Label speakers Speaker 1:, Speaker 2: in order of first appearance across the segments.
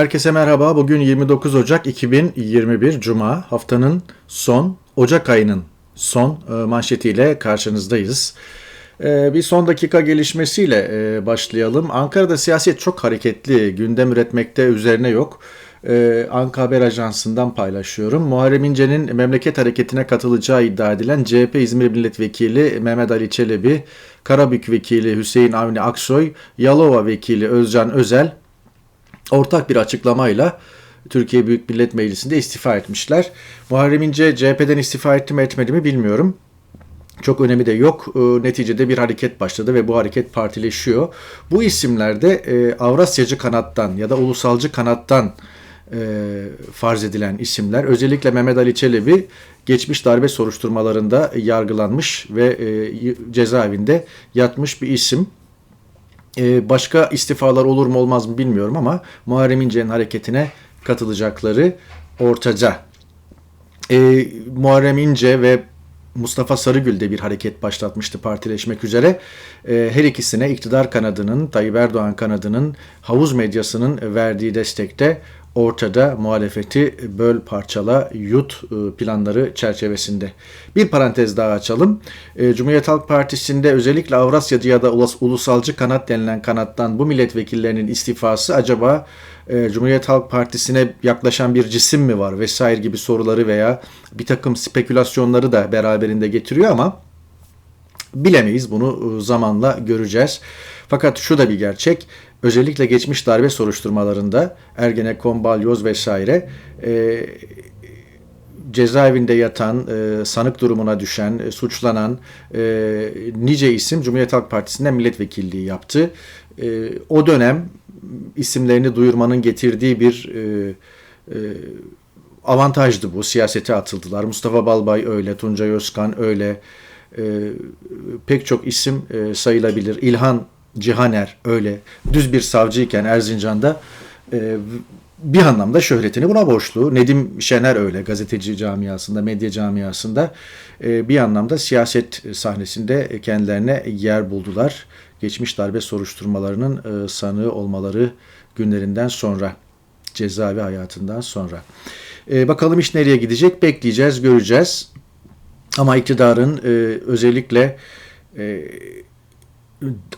Speaker 1: Herkese merhaba. Bugün 29 Ocak 2021 Cuma. Haftanın son, Ocak ayının son e, manşetiyle karşınızdayız. E, Bir son dakika gelişmesiyle e, başlayalım. Ankara'da siyaset çok hareketli. Gündem üretmekte üzerine yok. Anka Haber Ajansı'ndan paylaşıyorum. Muharrem İnce'nin memleket hareketine katılacağı iddia edilen CHP İzmir Milletvekili Mehmet Ali Çelebi, Karabük Vekili Hüseyin Avni Aksoy, Yalova Vekili Özcan Özel, ortak bir açıklamayla Türkiye Büyük Millet Meclisi'nde istifa etmişler. Muharrem İnce CHP'den istifa etti mi etmedi mi bilmiyorum. Çok önemi de yok. E, Neticede bir hareket başladı ve bu hareket partileşiyor. Bu isimlerde e, Avrasyacı kanattan ya da ulusalcı kanattan e, farz edilen isimler. Özellikle Mehmet Ali Çelebi geçmiş darbe soruşturmalarında yargılanmış ve e, cezaevinde yatmış bir isim. Ee, başka istifalar olur mu olmaz mı bilmiyorum ama Muharrem İnce'nin hareketine katılacakları ortaca. Ee, Muharrem İnce ve Mustafa Sarıgül de bir hareket başlatmıştı partileşmek üzere. Ee, her ikisine iktidar kanadının, Tayyip Erdoğan kanadının, havuz medyasının verdiği destekte ortada muhalefeti böl parçala yut e, planları çerçevesinde. Bir parantez daha açalım. E, Cumhuriyet Halk Partisi'nde özellikle Avrasyacı ya da ulus- ulusalcı kanat denilen kanattan bu milletvekillerinin istifası acaba e, Cumhuriyet Halk Partisi'ne yaklaşan bir cisim mi var vesaire gibi soruları veya bir takım spekülasyonları da beraberinde getiriyor ama Bilemeyiz bunu zamanla göreceğiz. Fakat şu da bir gerçek. Özellikle geçmiş darbe soruşturmalarında Ergenekon, Balyoz vesaire e, cezaevinde yatan, e, sanık durumuna düşen, e, suçlanan e, nice isim Cumhuriyet Halk Partisi'nde milletvekilliği yaptı. E, o dönem isimlerini duyurmanın getirdiği bir e, e, avantajdı bu. Siyasete atıldılar. Mustafa Balbay öyle, Tuncay Özkan öyle, e, pek çok isim e, sayılabilir. İlhan Cihaner öyle düz bir savcıyken Erzincan'da e, bir anlamda şöhretini buna borçlu. Nedim Şener öyle gazeteci camiasında, medya camiasında e, bir anlamda siyaset sahnesinde kendilerine yer buldular. Geçmiş darbe soruşturmalarının e, sanığı olmaları günlerinden sonra, cezaevi hayatından sonra. E, bakalım iş nereye gidecek bekleyeceğiz, göreceğiz. Ama iktidarın e, özellikle e,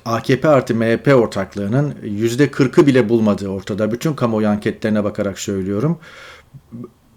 Speaker 1: AKP artı MHP ortaklığının yüzde 40'ı bile bulmadığı ortada. Bütün kamuoyu anketlerine bakarak söylüyorum.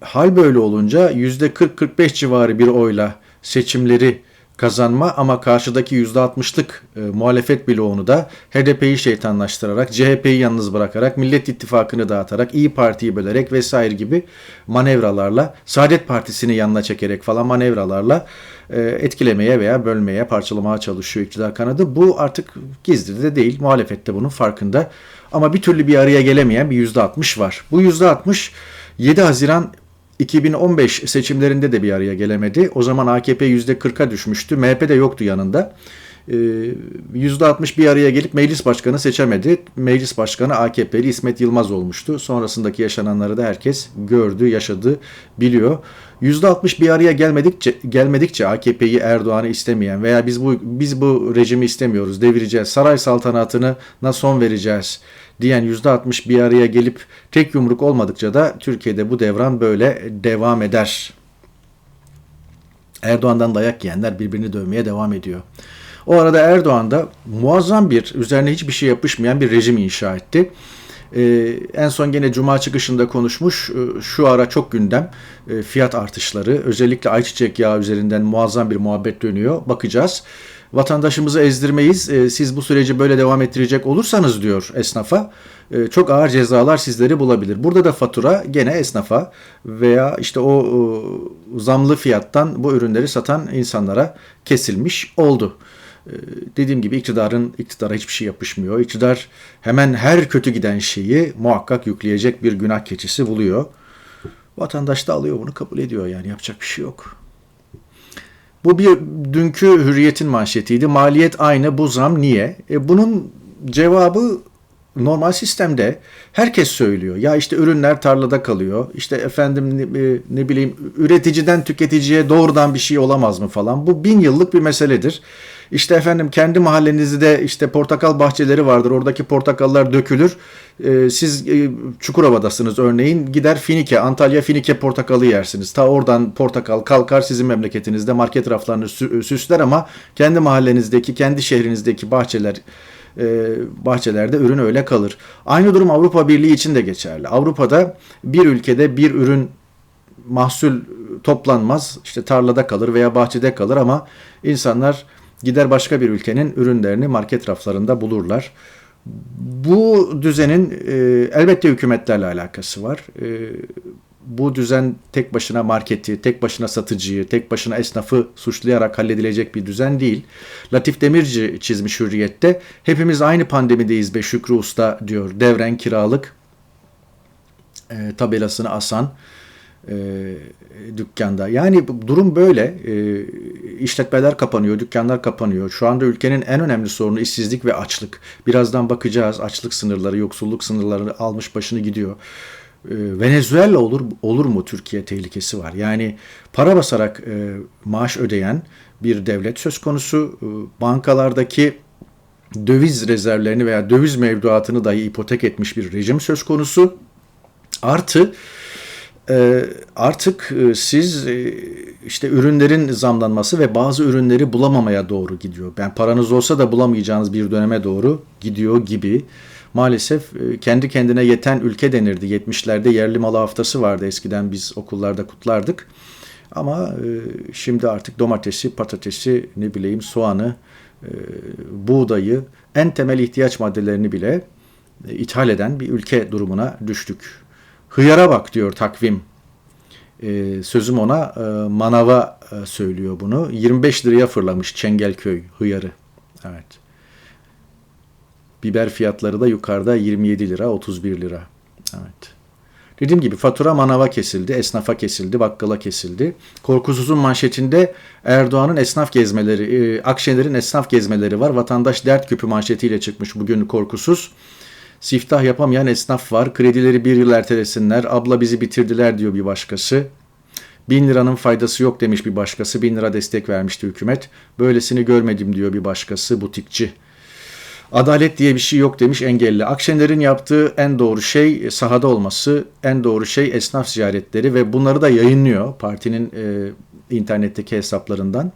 Speaker 1: Hal böyle olunca yüzde 40-45 civarı bir oyla seçimleri kazanma ama karşıdaki %60'lık e, muhalefet bloğunu da HDP'yi şeytanlaştırarak, CHP'yi yalnız bırakarak, Millet İttifakı'nı dağıtarak, İyi Parti'yi bölerek vesaire gibi manevralarla, Saadet Partisi'ni yanına çekerek falan manevralarla e, etkilemeye veya bölmeye, parçalamaya çalışıyor iktidar kanadı. Bu artık gizli de değil, muhalefette bunun farkında. Ama bir türlü bir araya gelemeyen bir %60 var. Bu %60 7 Haziran 2015 seçimlerinde de bir araya gelemedi. O zaman AKP %40'a düşmüştü. MHP de yoktu yanında. Ee, %60 bir araya gelip meclis başkanı seçemedi. Meclis başkanı AKP'li İsmet Yılmaz olmuştu. Sonrasındaki yaşananları da herkes gördü, yaşadı, biliyor. %60 bir araya gelmedikçe gelmedikçe AKP'yi Erdoğan'ı istemeyen veya biz bu biz bu rejimi istemiyoruz, devireceğiz, saray saltanatına son vereceğiz diyen %60 bir araya gelip tek yumruk olmadıkça da Türkiye'de bu devran böyle devam eder. Erdoğan'dan dayak yiyenler birbirini dövmeye devam ediyor. O arada Erdoğan da muazzam bir, üzerine hiçbir şey yapışmayan bir rejim inşa etti. Ee, en son gene Cuma çıkışında konuşmuş. Ee, şu ara çok gündem. Ee, fiyat artışları. Özellikle ayçiçek yağı üzerinden muazzam bir muhabbet dönüyor. Bakacağız. Vatandaşımızı ezdirmeyiz. Ee, siz bu süreci böyle devam ettirecek olursanız diyor esnafa. e, çok ağır cezalar sizleri bulabilir. Burada da fatura gene esnafa veya işte o, o zamlı fiyattan bu ürünleri satan insanlara kesilmiş oldu. Ee, dediğim gibi iktidarın iktidara hiçbir şey yapışmıyor. İktidar hemen her kötü giden şeyi muhakkak yükleyecek bir günah keçisi buluyor. Vatandaş da alıyor bunu kabul ediyor yani yapacak bir şey yok. Bu bir dünkü hürriyetin manşetiydi. Maliyet aynı bu zam niye? E bunun cevabı normal sistemde herkes söylüyor. Ya işte ürünler tarlada kalıyor. İşte efendim ne, e, ne bileyim üreticiden tüketiciye doğrudan bir şey olamaz mı falan. Bu bin yıllık bir meseledir. İşte efendim kendi mahallenizde işte portakal bahçeleri vardır. Oradaki portakallar dökülür. Ee, siz e, Çukurova'dasınız örneğin. Gider Finike, Antalya Finike portakalı yersiniz. Ta oradan portakal kalkar sizin memleketinizde market raflarını süsler ama kendi mahallenizdeki, kendi şehrinizdeki bahçeler e, bahçelerde ürün öyle kalır. Aynı durum Avrupa Birliği için de geçerli. Avrupa'da bir ülkede bir ürün mahsul toplanmaz. işte tarlada kalır veya bahçede kalır ama insanlar gider başka bir ülkenin ürünlerini market raflarında bulurlar. Bu düzenin e, elbette hükümetlerle alakası var. E, bu düzen tek başına marketi, tek başına satıcıyı, tek başına esnafı suçlayarak halledilecek bir düzen değil. Latif Demirci çizmiş Hürriyet'te. Hepimiz aynı pandemideyiz be Şükrü Usta diyor. Devren kiralık e, tabelasını asan e, dükkanda. Yani durum böyle. E, işletmeler kapanıyor, dükkanlar kapanıyor. Şu anda ülkenin en önemli sorunu işsizlik ve açlık. Birazdan bakacağız. Açlık sınırları, yoksulluk sınırları almış başını gidiyor. E, Venezuela olur olur mu Türkiye tehlikesi var. Yani para basarak e, maaş ödeyen bir devlet söz konusu. E, bankalardaki döviz rezervlerini veya döviz mevduatını dahi ipotek etmiş bir rejim söz konusu. Artı artık siz işte ürünlerin zamlanması ve bazı ürünleri bulamamaya doğru gidiyor. Yani paranız olsa da bulamayacağınız bir döneme doğru gidiyor gibi. Maalesef kendi kendine yeten ülke denirdi. 70'lerde yerli malı haftası vardı eskiden biz okullarda kutlardık. Ama şimdi artık domatesi, patatesi, ne bileyim soğanı, buğdayı, en temel ihtiyaç maddelerini bile ithal eden bir ülke durumuna düştük. Hıyara bak diyor takvim. Sözüm ona e, manava e, söylüyor bunu. 25 liraya fırlamış Çengelköy hıyarı. Evet. Biber fiyatları da yukarıda 27 lira, 31 lira. Evet. Dediğim gibi fatura manava kesildi, esnafa kesildi, bakkala kesildi. Korkusuz'un manşetinde Erdoğan'ın esnaf gezmeleri, e, Akşener'in esnaf gezmeleri var. Vatandaş dert küpü manşetiyle çıkmış bugün Korkusuz. Siftah yapamayan esnaf var. Kredileri bir yıl ertelesinler. Abla bizi bitirdiler diyor bir başkası. Bin liranın faydası yok demiş bir başkası. Bin lira destek vermişti hükümet. Böylesini görmedim diyor bir başkası butikçi. Adalet diye bir şey yok demiş engelli. Akşener'in yaptığı en doğru şey sahada olması, en doğru şey esnaf ziyaretleri ve bunları da yayınlıyor partinin e, internetteki hesaplarından.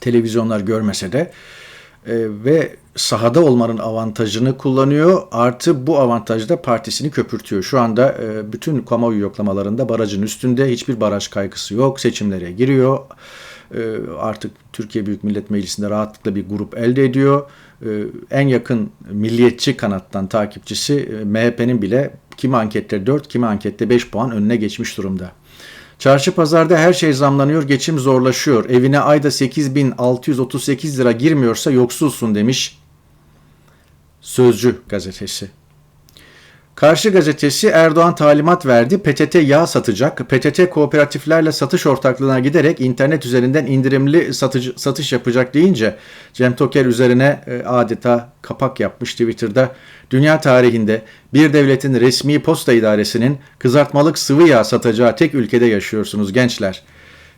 Speaker 1: Televizyonlar görmese de e, ve sahada olmanın avantajını kullanıyor. Artı bu avantajda partisini köpürtüyor. Şu anda e, bütün kamuoyu yoklamalarında barajın üstünde hiçbir baraj kaygısı yok. Seçimlere giriyor. E, artık Türkiye Büyük Millet Meclisi'nde rahatlıkla bir grup elde ediyor. E, en yakın milliyetçi kanattan takipçisi e, MHP'nin bile kimi ankette 4, kimi ankette 5 puan önüne geçmiş durumda. Çarşı pazarda her şey zamlanıyor, geçim zorlaşıyor. Evine ayda 8638 lira girmiyorsa yoksulsun demiş Sözcü gazetesi. Karşı gazetesi Erdoğan talimat verdi. PTT yağ satacak. PTT kooperatiflerle satış ortaklığına giderek internet üzerinden indirimli satıcı, satış yapacak deyince Cem Toker üzerine e, adeta kapak yapmış Twitter'da. Dünya tarihinde bir devletin resmi posta idaresinin kızartmalık sıvı yağ satacağı tek ülkede yaşıyorsunuz gençler.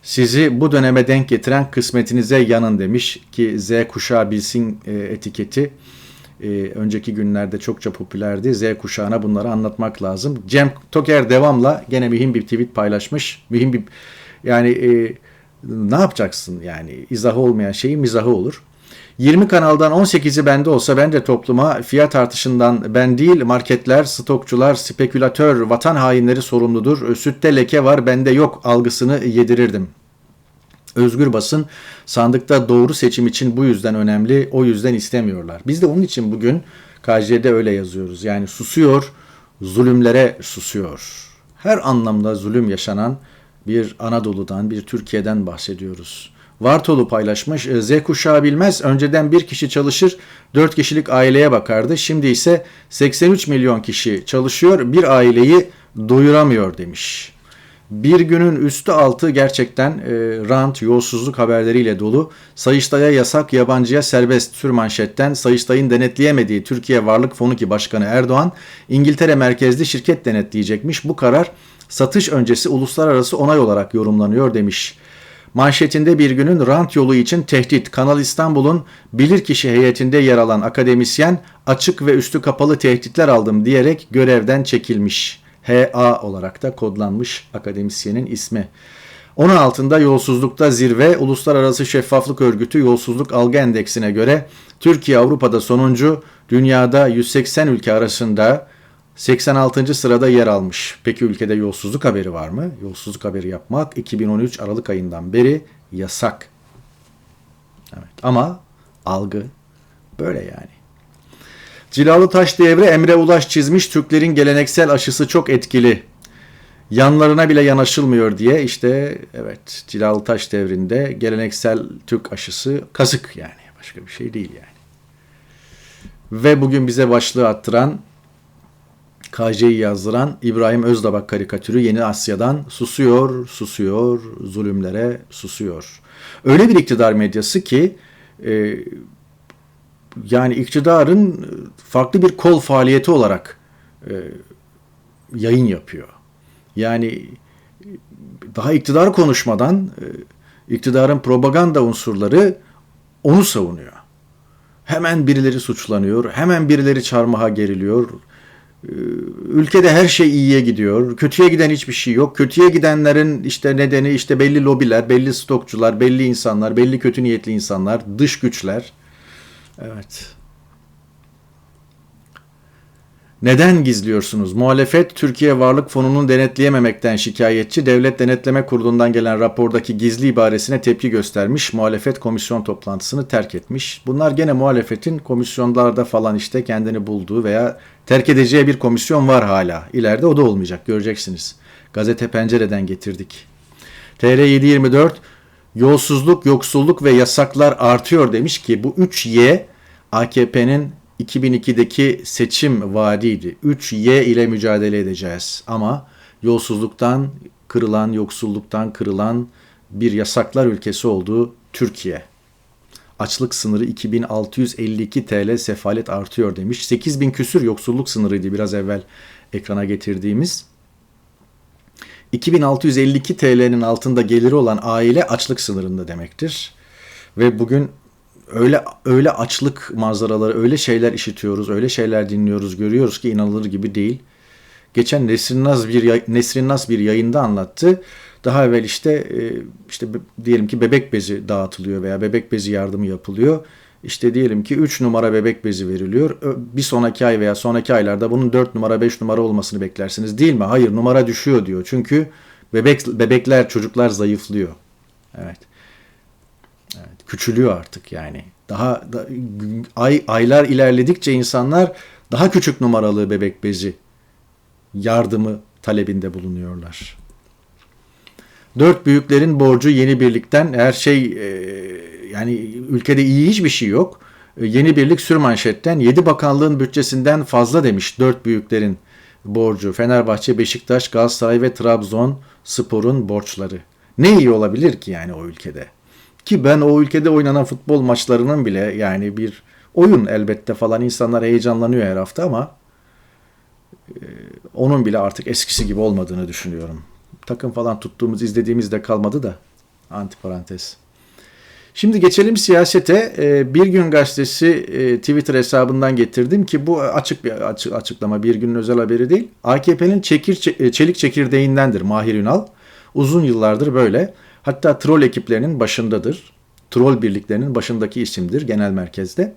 Speaker 1: Sizi bu döneme denk getiren kısmetinize yanın demiş ki Z kuşağı bilsin e, etiketi e, önceki günlerde çokça popülerdi. Z kuşağına bunları anlatmak lazım. Cem Toker devamla gene mühim bir tweet paylaşmış. Mühim bir yani e, ne yapacaksın yani izahı olmayan şeyin mizahı olur. 20 kanaldan 18'i bende olsa ben de topluma fiyat artışından ben değil marketler, stokçular, spekülatör, vatan hainleri sorumludur. Sütte leke var bende yok algısını yedirirdim. Özgür basın sandıkta doğru seçim için bu yüzden önemli, o yüzden istemiyorlar. Biz de onun için bugün KJ'de öyle yazıyoruz. Yani susuyor, zulümlere susuyor. Her anlamda zulüm yaşanan bir Anadolu'dan, bir Türkiye'den bahsediyoruz. Vartolu paylaşmış. E, Z kuşağı bilmez. Önceden bir kişi çalışır, 4 kişilik aileye bakardı. Şimdi ise 83 milyon kişi çalışıyor, bir aileyi doyuramıyor demiş. Bir günün üstü altı gerçekten e, rant, yolsuzluk haberleriyle dolu. Sayıştay'a yasak, yabancıya serbest tür manşetten Sayıştay'ın denetleyemediği Türkiye Varlık Fonu ki Başkanı Erdoğan, İngiltere merkezli şirket denetleyecekmiş. Bu karar satış öncesi uluslararası onay olarak yorumlanıyor demiş. Manşetinde bir günün rant yolu için tehdit. Kanal İstanbul'un bilirkişi heyetinde yer alan akademisyen açık ve üstü kapalı tehditler aldım diyerek görevden çekilmiş. HA olarak da kodlanmış akademisyenin ismi. Onun altında yolsuzlukta zirve Uluslararası Şeffaflık Örgütü Yolsuzluk Algı Endeksine göre Türkiye Avrupa'da sonuncu, dünyada 180 ülke arasında 86. sırada yer almış. Peki ülkede yolsuzluk haberi var mı? Yolsuzluk haberi yapmak 2013 Aralık ayından beri yasak. Evet. Ama algı böyle yani. Cilalı Taş devre Emre Ulaş çizmiş Türklerin geleneksel aşısı çok etkili. Yanlarına bile yanaşılmıyor diye işte evet Cilalı Taş devrinde geleneksel Türk aşısı kazık yani başka bir şey değil yani. Ve bugün bize başlığı attıran KJ'yi yazdıran İbrahim Özdabak karikatürü Yeni Asya'dan susuyor, susuyor, zulümlere susuyor. Öyle bir iktidar medyası ki e, yani iktidarın farklı bir kol faaliyeti olarak e, yayın yapıyor. Yani daha iktidar konuşmadan e, iktidarın propaganda unsurları onu savunuyor. Hemen birileri suçlanıyor, hemen birileri çarmıha geriliyor. E, ülkede her şey iyiye gidiyor. Kötüye giden hiçbir şey yok. Kötüye gidenlerin işte nedeni işte belli lobiler, belli stokçular, belli insanlar, belli kötü niyetli insanlar, dış güçler. Evet. Neden gizliyorsunuz? Muhalefet Türkiye Varlık Fonu'nun denetleyememekten şikayetçi. Devlet Denetleme Kurulu'ndan gelen rapordaki gizli ibaresine tepki göstermiş. Muhalefet komisyon toplantısını terk etmiş. Bunlar gene muhalefetin komisyonlarda falan işte kendini bulduğu veya terk edeceği bir komisyon var hala. İleride o da olmayacak göreceksiniz. Gazete Pencere'den getirdik. TR 724 yolsuzluk, yoksulluk ve yasaklar artıyor demiş ki bu 3Y AKP'nin 2002'deki seçim vaadiydi. 3Y ile mücadele edeceğiz ama yolsuzluktan kırılan, yoksulluktan kırılan bir yasaklar ülkesi olduğu Türkiye. Açlık sınırı 2652 TL sefalet artıyor demiş. 8000 küsür yoksulluk sınırıydı biraz evvel ekrana getirdiğimiz. 2652 TL'nin altında geliri olan aile açlık sınırında demektir. Ve bugün öyle öyle açlık manzaraları, öyle şeyler işitiyoruz, öyle şeyler dinliyoruz, görüyoruz ki inanılır gibi değil. Geçen Nesrin Naz bir Nesrin Naz bir yayında anlattı. Daha evvel işte e, işte diyelim ki bebek bezi dağıtılıyor veya bebek bezi yardımı yapılıyor. İşte diyelim ki 3 numara bebek bezi veriliyor. Bir sonraki ay veya sonraki aylarda bunun 4 numara 5 numara olmasını beklersiniz değil mi? Hayır numara düşüyor diyor. Çünkü bebek bebekler çocuklar zayıflıyor. Evet. Evet, küçülüyor artık yani. Daha da, ay aylar ilerledikçe insanlar daha küçük numaralı bebek bezi yardımı talebinde bulunuyorlar. Dört büyüklerin borcu yeni birlikten her şey e, yani ülkede iyi hiçbir şey yok. E, yeni birlik sürmanşetten 7 bakanlığın bütçesinden fazla demiş dört büyüklerin borcu. Fenerbahçe, Beşiktaş, Galatasaray ve Trabzon sporun borçları. Ne iyi olabilir ki yani o ülkede? Ki ben o ülkede oynanan futbol maçlarının bile yani bir oyun elbette falan insanlar heyecanlanıyor her hafta ama e, onun bile artık eskisi gibi olmadığını düşünüyorum. Takım falan tuttuğumuz, izlediğimiz de kalmadı da antiparantez. Şimdi geçelim siyasete. E, bir Gün Gazetesi e, Twitter hesabından getirdim ki bu açık bir açıklama, bir günün özel haberi değil. AKP'nin çekir, çelik çekirdeğindendir Mahir Ünal. Uzun yıllardır böyle. Hatta troll ekiplerinin başındadır. Troll birliklerinin başındaki isimdir genel merkezde.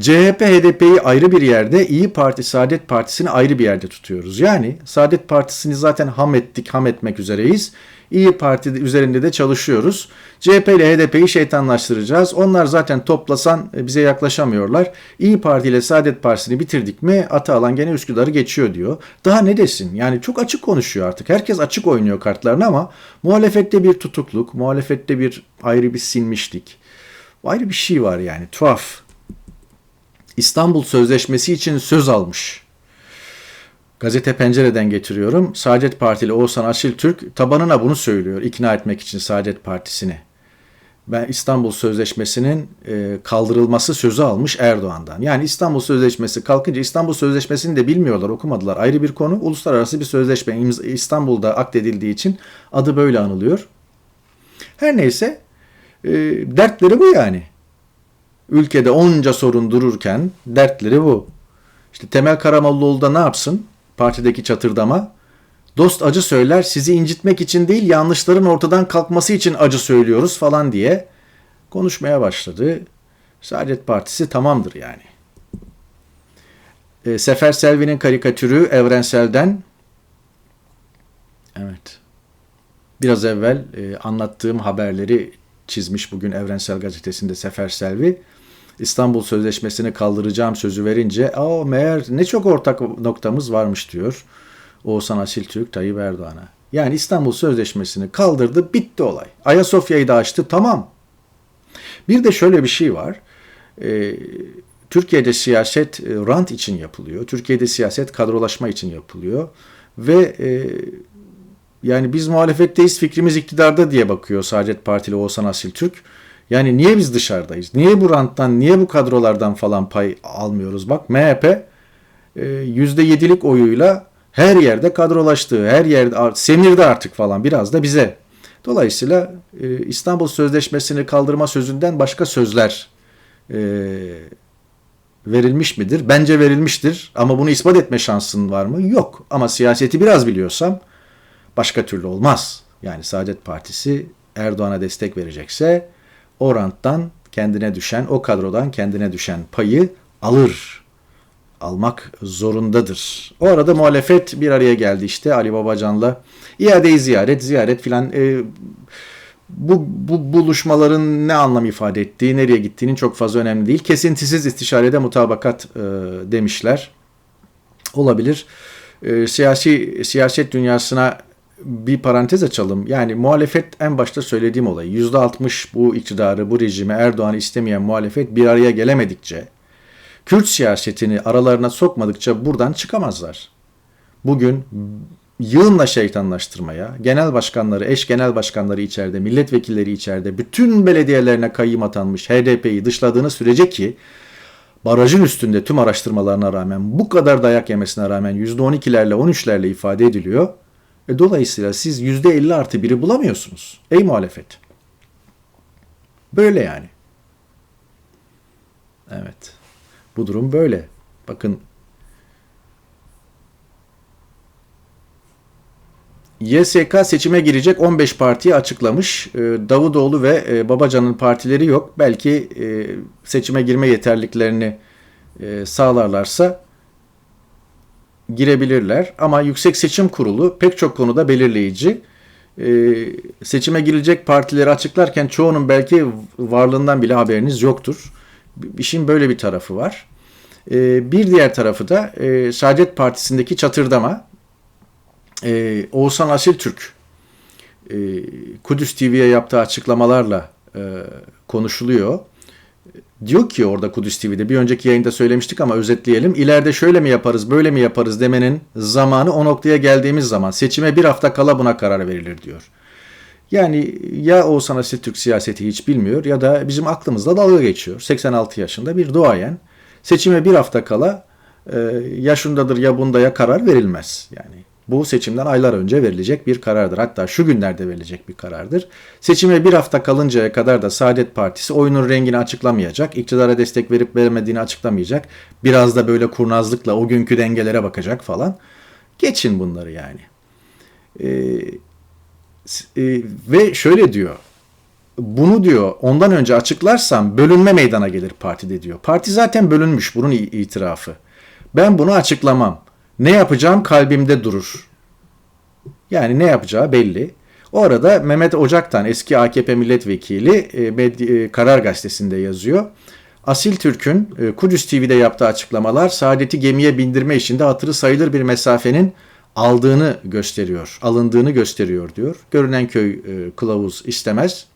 Speaker 1: CHP HDP'yi ayrı bir yerde, İyi Parti Saadet Partisi'ni ayrı bir yerde tutuyoruz. Yani Saadet Partisi'ni zaten ham ettik, ham etmek üzereyiz. İyi Parti üzerinde de çalışıyoruz. CHP ile HDP'yi şeytanlaştıracağız. Onlar zaten toplasan e, bize yaklaşamıyorlar. İyi Parti ile Saadet Partisi'ni bitirdik mi Atalan gene Üsküdar'ı geçiyor diyor. Daha ne desin? Yani çok açık konuşuyor artık. Herkes açık oynuyor kartlarını ama muhalefette bir tutukluk, muhalefette bir ayrı bir sinmişlik. Ayrı bir şey var yani tuhaf. İstanbul Sözleşmesi için söz almış. Gazete Pencere'den getiriyorum. Saadet Partili Oğuzhan Asil Türk tabanına bunu söylüyor ikna etmek için Saadet Partisi'ni. Ben İstanbul Sözleşmesi'nin e, kaldırılması sözü almış Erdoğan'dan. Yani İstanbul Sözleşmesi kalkınca İstanbul Sözleşmesi'ni de bilmiyorlar, okumadılar. Ayrı bir konu. Uluslararası bir sözleşme İstanbul'da akdedildiği için adı böyle anılıyor. Her neyse e, dertleri bu yani. Ülkede onca sorun dururken dertleri bu. İşte Temel Karamollaoğlu da ne yapsın? Partideki çatırdama. Dost acı söyler sizi incitmek için değil yanlışların ortadan kalkması için acı söylüyoruz falan diye konuşmaya başladı. Saadet Partisi tamamdır yani. E, Sefer Selvi'nin karikatürü Evrensel'den evet biraz evvel e, anlattığım haberleri çizmiş bugün Evrensel Gazetesi'nde Sefer Selvi. İstanbul Sözleşmesi'ni kaldıracağım sözü verince aa meğer ne çok ortak noktamız varmış diyor. Oğuzhan Asil Türk Tayyip Erdoğan'a. Yani İstanbul Sözleşmesi'ni kaldırdı bitti olay. Ayasofya'yı da açtı tamam. Bir de şöyle bir şey var. Ee, Türkiye'de siyaset e, rant için yapılıyor. Türkiye'de siyaset kadrolaşma için yapılıyor. Ve e, yani biz muhalefetteyiz fikrimiz iktidarda diye bakıyor Saadet Partili Oğuzhan Asil Türk. Yani niye biz dışarıdayız? Niye bu ranttan, niye bu kadrolardan falan pay almıyoruz? Bak MHP %7'lik e, oyuyla her yerde kadrolaştığı, her yerde semirde artık falan biraz da bize. Dolayısıyla e, İstanbul Sözleşmesi'ni kaldırma sözünden başka sözler e, verilmiş midir? Bence verilmiştir ama bunu ispat etme şansın var mı? Yok. Ama siyaseti biraz biliyorsam başka türlü olmaz. Yani Saadet Partisi Erdoğan'a destek verecekse o ranttan kendine düşen, o kadrodan kendine düşen payı alır. Almak zorundadır. O arada muhalefet bir araya geldi işte Ali Babacan'la. İadeyi ziyaret, ziyaret filan. E, bu, bu buluşmaların ne anlam ifade ettiği, nereye gittiğinin çok fazla önemli değil. Kesintisiz istişarede mutabakat e, demişler. Olabilir. E, siyasi siyaset dünyasına bir parantez açalım. Yani muhalefet en başta söylediğim olay. %60 bu iktidarı, bu rejimi Erdoğan'ı istemeyen muhalefet bir araya gelemedikçe, Kürt siyasetini aralarına sokmadıkça buradan çıkamazlar. Bugün yığınla şeytanlaştırmaya, genel başkanları, eş genel başkanları içeride, milletvekilleri içeride, bütün belediyelerine kayyım atanmış HDP'yi dışladığını sürece ki barajın üstünde tüm araştırmalarına rağmen bu kadar dayak yemesine rağmen %12'lerle 13'lerle ifade ediliyor. E, dolayısıyla siz %50 artı 1'i bulamıyorsunuz. Ey muhalefet. Böyle yani. Evet. Bu durum böyle. Bakın YSK seçime girecek 15 partiyi açıklamış. E, Davutoğlu ve e, Babacan'ın partileri yok. Belki seçime girme yeterliklerini sağlarlarsa girebilirler. Ama Yüksek Seçim Kurulu pek çok konuda belirleyici. Ee, seçime girecek partileri açıklarken çoğunun belki varlığından bile haberiniz yoktur. İşin böyle bir tarafı var. Ee, bir diğer tarafı da e, Saadet Partisi'ndeki çatırdama. Ee, Oğuzhan Asil Türk e, Kudüs TV'ye yaptığı açıklamalarla e, konuşuluyor diyor ki orada Kudüs TV'de bir önceki yayında söylemiştik ama özetleyelim. İleride şöyle mi yaparız böyle mi yaparız demenin zamanı o noktaya geldiğimiz zaman seçime bir hafta kala buna karar verilir diyor. Yani ya Oğuzhan Asil Türk siyaseti hiç bilmiyor ya da bizim aklımızda dalga geçiyor. 86 yaşında bir duayen seçime bir hafta kala e, ya şundadır ya bunda ya karar verilmez. Yani bu seçimden aylar önce verilecek bir karardır. Hatta şu günlerde verilecek bir karardır. Seçime bir hafta kalıncaya kadar da Saadet Partisi oyunun rengini açıklamayacak. iktidara destek verip vermediğini açıklamayacak. Biraz da böyle kurnazlıkla o günkü dengelere bakacak falan. Geçin bunları yani. Ee, e, ve şöyle diyor. Bunu diyor ondan önce açıklarsam bölünme meydana gelir partide diyor. Parti zaten bölünmüş bunun itirafı. Ben bunu açıklamam. Ne yapacağım kalbimde durur. Yani ne yapacağı belli. O arada Mehmet Ocak'tan eski AKP milletvekili e, e, Karar Gazetesi'nde yazıyor. Asil Türk'ün e, Kudüs TV'de yaptığı açıklamalar Saadet'i gemiye bindirme işinde hatırı sayılır bir mesafenin aldığını gösteriyor, alındığını gösteriyor diyor. Görünen köy kılavuz istemez.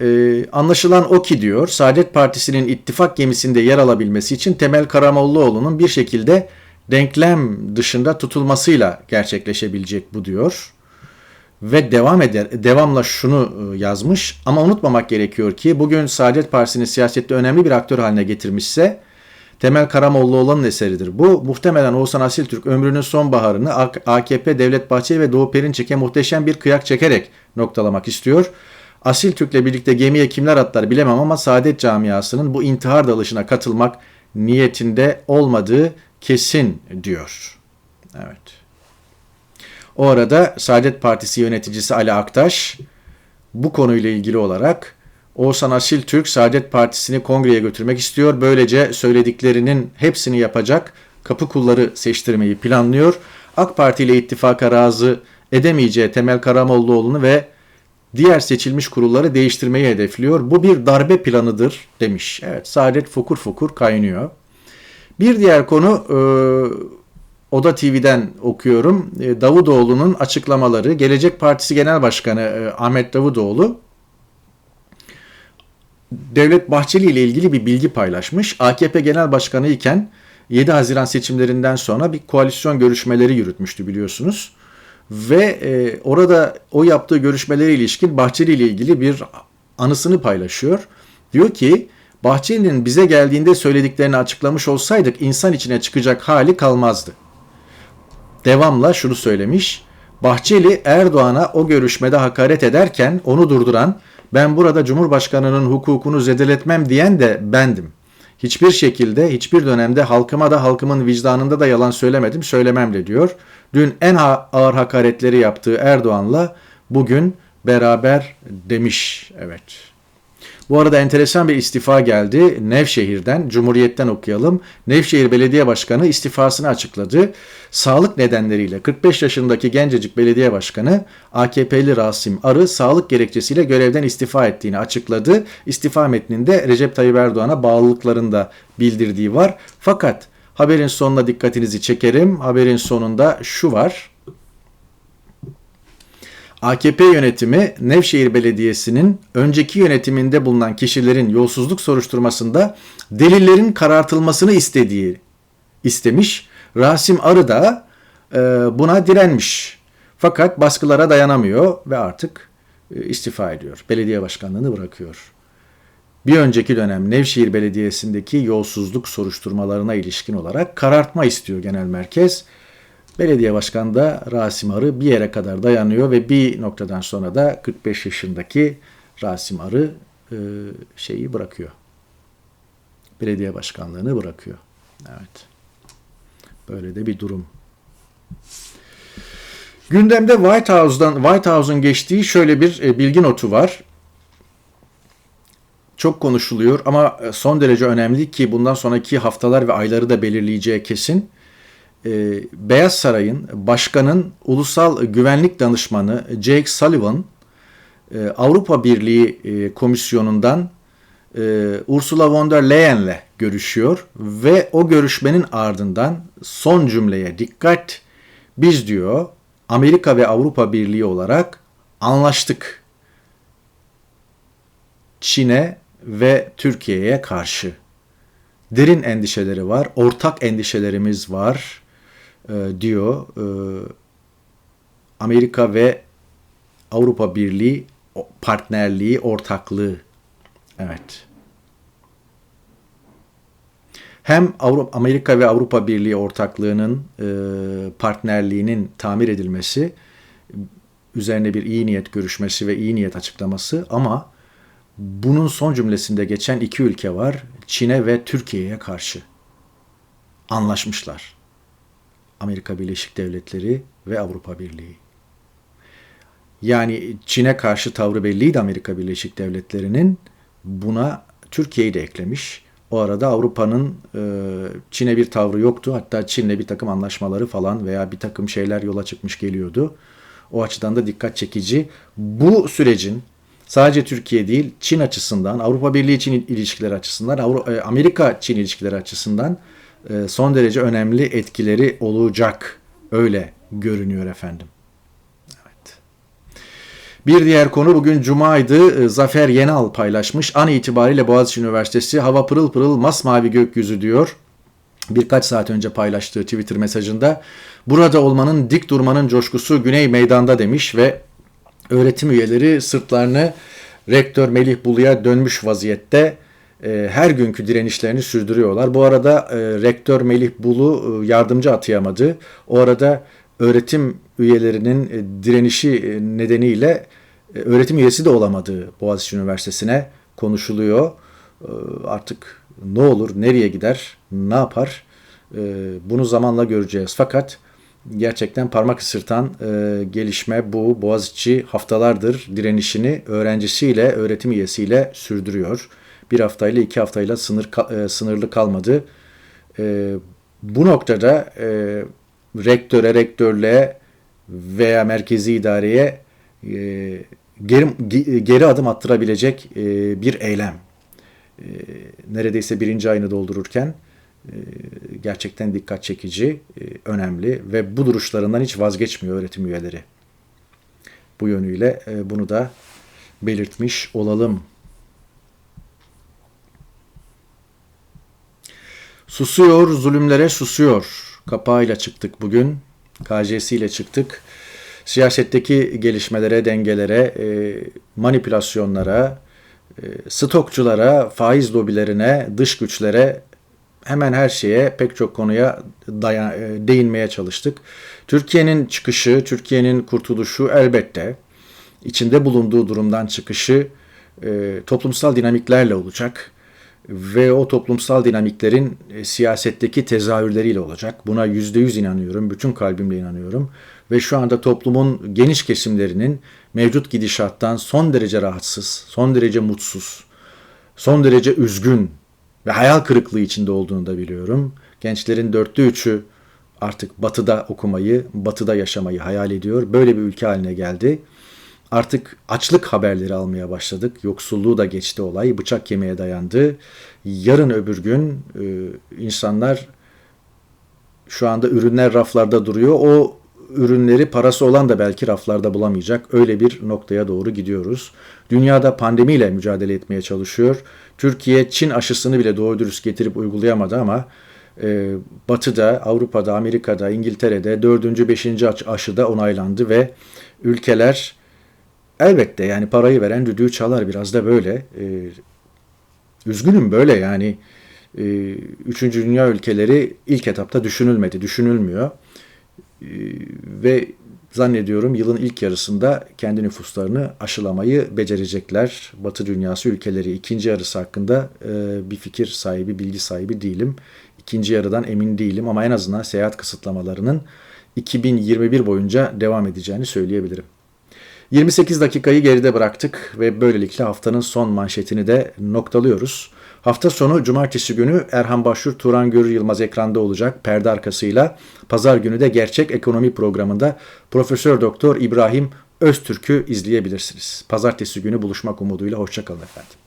Speaker 1: Ee, anlaşılan o ki diyor, Saadet Partisi'nin ittifak gemisinde yer alabilmesi için Temel Karamollaoğlu'nun bir şekilde denklem dışında tutulmasıyla gerçekleşebilecek bu diyor. Ve devam eder, devamla şunu e, yazmış ama unutmamak gerekiyor ki bugün Saadet Partisi'ni siyasette önemli bir aktör haline getirmişse Temel Karamollaoğlu'nun eseridir. Bu muhtemelen Oğuzhan Asiltürk ömrünün son baharını AKP, Devlet Bahçeli ve Doğu Perinçek'e muhteşem bir kıyak çekerek noktalamak istiyor. Asiltürk'le birlikte gemiye kimler atlar bilemem ama Saadet camiasının bu intihar dalışına katılmak niyetinde olmadığı kesin diyor. Evet. O arada Saadet Partisi yöneticisi Ali Aktaş bu konuyla ilgili olarak Oğuzhan Asil Türk Saadet Partisi'ni kongreye götürmek istiyor. Böylece söylediklerinin hepsini yapacak kapı kulları seçtirmeyi planlıyor. AK Parti ile ittifaka razı edemeyeceği Temel Karamollaoğlu'nu ve diğer seçilmiş kurulları değiştirmeyi hedefliyor. Bu bir darbe planıdır demiş. Evet Saadet fokur fokur kaynıyor. Bir diğer konu e, Oda TV'den okuyorum. E, Davutoğlu'nun açıklamaları. Gelecek Partisi Genel Başkanı e, Ahmet Davutoğlu Devlet Bahçeli ile ilgili bir bilgi paylaşmış. AKP Genel Başkanı iken 7 Haziran seçimlerinden sonra bir koalisyon görüşmeleri yürütmüştü biliyorsunuz. Ve e, orada o yaptığı görüşmelere ilişkin Bahçeli ile ilgili bir anısını paylaşıyor. Diyor ki Bahçeli'nin bize geldiğinde söylediklerini açıklamış olsaydık insan içine çıkacak hali kalmazdı. Devamla şunu söylemiş. Bahçeli Erdoğan'a o görüşmede hakaret ederken onu durduran ben burada Cumhurbaşkanı'nın hukukunu zedeletmem diyen de bendim. Hiçbir şekilde, hiçbir dönemde halkıma da halkımın vicdanında da yalan söylemedim, söylemem de diyor. Dün en ağır hakaretleri yaptığı Erdoğan'la bugün beraber demiş. Evet. Bu arada enteresan bir istifa geldi. Nevşehir'den, Cumhuriyet'ten okuyalım. Nevşehir Belediye Başkanı istifasını açıkladı. Sağlık nedenleriyle 45 yaşındaki gencecik belediye başkanı AKP'li Rasim Arı sağlık gerekçesiyle görevden istifa ettiğini açıkladı. İstifa metninde Recep Tayyip Erdoğan'a bağlılıklarını da bildirdiği var. Fakat haberin sonuna dikkatinizi çekerim. Haberin sonunda şu var. AKP yönetimi Nevşehir Belediyesi'nin önceki yönetiminde bulunan kişilerin yolsuzluk soruşturmasında delillerin karartılmasını istediği istemiş. Rasim Arı da e, buna direnmiş. Fakat baskılara dayanamıyor ve artık e, istifa ediyor. Belediye başkanlığını bırakıyor. Bir önceki dönem Nevşehir Belediyesi'ndeki yolsuzluk soruşturmalarına ilişkin olarak karartma istiyor genel merkez. Belediye başkanı da Rasim Arı bir yere kadar dayanıyor ve bir noktadan sonra da 45 yaşındaki Rasim Arı e, şeyi bırakıyor. Belediye başkanlığını bırakıyor. Evet. Böyle de bir durum. Gündemde White House'dan White House'un geçtiği şöyle bir e, bilgi notu var. Çok konuşuluyor ama e, son derece önemli ki bundan sonraki haftalar ve ayları da belirleyeceği kesin. E, Beyaz Saray'ın başkanın ulusal güvenlik danışmanı Jake Sullivan e, Avrupa Birliği Komisyonu'ndan Ursula von der Leyen'le görüşüyor ve o görüşmenin ardından son cümleye dikkat biz diyor Amerika ve Avrupa Birliği olarak anlaştık. Çin'e ve Türkiye'ye karşı derin endişeleri var, ortak endişelerimiz var e, diyor. E, Amerika ve Avrupa Birliği partnerliği, ortaklığı. Evet. Hem Amerika ve Avrupa Birliği ortaklığının e, partnerliğinin tamir edilmesi üzerine bir iyi niyet görüşmesi ve iyi niyet açıklaması ama bunun son cümlesinde geçen iki ülke var. Çin'e ve Türkiye'ye karşı anlaşmışlar. Amerika Birleşik Devletleri ve Avrupa Birliği. Yani Çin'e karşı tavrı belliydi Amerika Birleşik Devletleri'nin. Buna Türkiye'yi de eklemiş. O arada Avrupa'nın e, Çin'e bir tavrı yoktu. Hatta Çin'le bir takım anlaşmaları falan veya bir takım şeyler yola çıkmış geliyordu. O açıdan da dikkat çekici. Bu sürecin sadece Türkiye değil Çin açısından, Avrupa Birliği Çin ilişkileri açısından, e, Amerika Çin ilişkileri açısından e, son derece önemli etkileri olacak. Öyle görünüyor efendim. Evet. Bir diğer konu bugün Cuma'ydı. E, Zafer Yenal paylaşmış. An itibariyle Boğaziçi Üniversitesi hava pırıl pırıl masmavi gökyüzü diyor. birkaç saat önce paylaştığı Twitter mesajında burada olmanın dik durmanın coşkusu Güney Meydan'da demiş ve öğretim üyeleri sırtlarını rektör Melih Bulu'ya dönmüş vaziyette e, her günkü direnişlerini sürdürüyorlar. Bu arada e, rektör Melih Bulu e, yardımcı atayamadı. O arada öğretim üyelerinin e, direnişi e, nedeniyle e, öğretim üyesi de olamadığı Boğaziçi Üniversitesi'ne konuşuluyor. E, artık ne olur, nereye gider, ne yapar e, bunu zamanla göreceğiz. Fakat gerçekten parmak ısırtan e, gelişme bu. Boğaziçi haftalardır direnişini öğrencisiyle, öğretim üyesiyle sürdürüyor. Bir haftayla iki haftayla sınır e, sınırlı kalmadı. E, bu noktada e, rektöre, rektörlüğe veya merkezi idareye e, geri, geri adım attırabilecek e, bir eylem. E, neredeyse birinci ayını doldururken gerçekten dikkat çekici, e, önemli ve bu duruşlarından hiç vazgeçmiyor öğretim üyeleri. Bu yönüyle e, bunu da belirtmiş olalım. Susuyor, zulümlere susuyor. Kapağıyla çıktık bugün. KJS ile çıktık. Siyasetteki gelişmelere, dengelere, manipülasyonlara, stokçulara, faiz lobilerine, dış güçlere hemen her şeye, pek çok konuya dayan, e, değinmeye çalıştık. Türkiye'nin çıkışı, Türkiye'nin kurtuluşu elbette içinde bulunduğu durumdan çıkışı e, toplumsal dinamiklerle olacak ve o toplumsal dinamiklerin e, siyasetteki tezahürleriyle olacak. Buna yüzde yüz inanıyorum, bütün kalbimle inanıyorum. Ve şu anda toplumun geniş kesimlerinin mevcut gidişattan son derece rahatsız, son derece mutsuz, son derece üzgün ve hayal kırıklığı içinde olduğunu da biliyorum. Gençlerin dörtte üçü artık batıda okumayı, batıda yaşamayı hayal ediyor. Böyle bir ülke haline geldi. Artık açlık haberleri almaya başladık. Yoksulluğu da geçti olay. Bıçak kemiğe dayandı. Yarın öbür gün e, insanlar şu anda ürünler raflarda duruyor. O ürünleri parası olan da belki raflarda bulamayacak. Öyle bir noktaya doğru gidiyoruz. Dünyada pandemiyle mücadele etmeye çalışıyor. Türkiye Çin aşısını bile doğru dürüst getirip uygulayamadı ama e, Batı'da, Avrupa'da, Amerika'da, İngiltere'de dördüncü, beşinci aşıda onaylandı ve ülkeler elbette yani parayı veren düdüğü çalar biraz da böyle. E, üzgünüm böyle yani. E, üçüncü dünya ülkeleri ilk etapta düşünülmedi, düşünülmüyor. E, ve zannediyorum yılın ilk yarısında kendi nüfuslarını aşılamayı becerecekler. Batı dünyası ülkeleri ikinci yarısı hakkında e, bir fikir sahibi, bilgi sahibi değilim. İkinci yarıdan emin değilim ama en azından seyahat kısıtlamalarının 2021 boyunca devam edeceğini söyleyebilirim. 28 dakikayı geride bıraktık ve böylelikle haftanın son manşetini de noktalıyoruz. Hafta sonu cumartesi günü Erhan Başvur Turan Görür Yılmaz ekranda olacak perde arkasıyla. Pazar günü de Gerçek Ekonomi programında Profesör Doktor İbrahim Öztürk'ü izleyebilirsiniz. Pazartesi günü buluşmak umuduyla hoşçakalın efendim.